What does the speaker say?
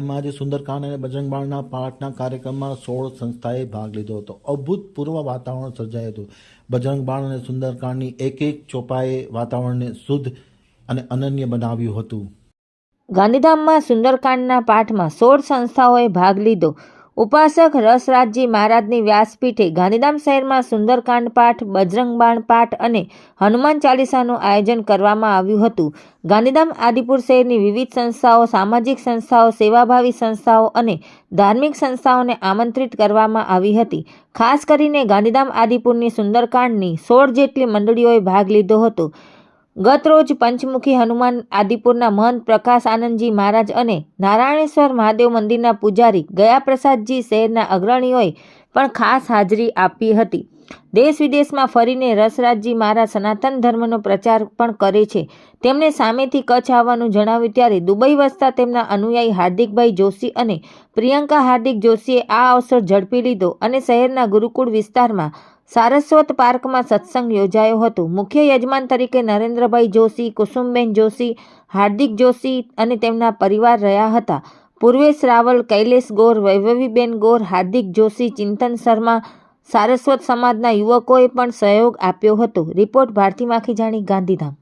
ગાંધીધામમાં આજે સુંદરકાંડ અને બજરંગબાણના પાઠના કાર્યક્રમમાં સોળ સંસ્થાએ ભાગ લીધો હતો. અભૂતપૂર્વ વાતાવરણ સર્જાયું હતું. બજરંગબાણ અને સુંદરકાંડની એક એક ચોપાએ વાતાવરણને શુદ્ધ અને અનન્ય બનાવ્યું હતું. ગાંધીધામમાં સુંદરકાંડના પાઠમાં સોળ સંસ્થાઓએ ભાગ લીધો. ઉપાસક રસરાજજી મહારાજની વ્યાસપીઠે ગાંધીધામ શહેરમાં સુંદરકાંડ પાઠ બજરંગબાણ પાઠ અને હનુમાન ચાલીસાનું આયોજન કરવામાં આવ્યું હતું. ગાંધીધામ આદિપુર શહેરની વિવિધ સંસ્થાઓ, સામાજિક સંસ્થાઓ, સેવાભાવી સંસ્થાઓ અને ધાર્મિક સંસ્થાઓને આમંત્રિત કરવામાં આવી હતી. ખાસ કરીને ગાંધીધામ આદિપુરની સુંદરકાંડની સોળ જેટલી મંડળીઓએ ભાગ લીધો હતો. ગત રોજ પંચમુખી હનુમાન આદિપુરના મહંત પ્રકાશ આનંદજી મહારાજ અને નારાયણેશ્વર મહાદેવ મંદિરના પૂજારી ગયા પ્રસાદજી શહેરના અગ્રણીઓએ પણ ખાસ હાજરી આપી હતી. દેશ વિદેશમાં ફરીને રસરાજજી મહારાજ સનાતન ધર્મનો પ્રચાર પણ કરે છે. તેમણે સામેથી કચ્છ આવવાનું જણાવ્યું ત્યારે દુબઈ વસતા તેમના અનુયાયી હાર્દિકભાઈ જોશી અને પ્રિયંકા હાર્દિક જોશીએ આ અવસર ઝડપી લીધો અને શહેરના ગુરુકુળ વિસ્તારમાં સારસ્વત પાર્કમાં સત્સંગ યોજાયો હતો. મુખ્ય યજમાન તરીકે નરેન્દ્રભાઈ જોશી, કુસુમબેન જોશી, હાર્દિક જોશી અને તેમના પરિવાર રહ્યા હતા. પૂર્વેશ રાવલ કૈલેશ ગોર, વૈભવીબેન ગોર, હાર્દિક જોશી, ચિંતન શર્મા, સારસ્વત સમાજના યુવકોએ પણ સહયોગ આપ્યો હતો. રિપોર્ટ ભારતી માખીજાણી, ગાંધીધામ.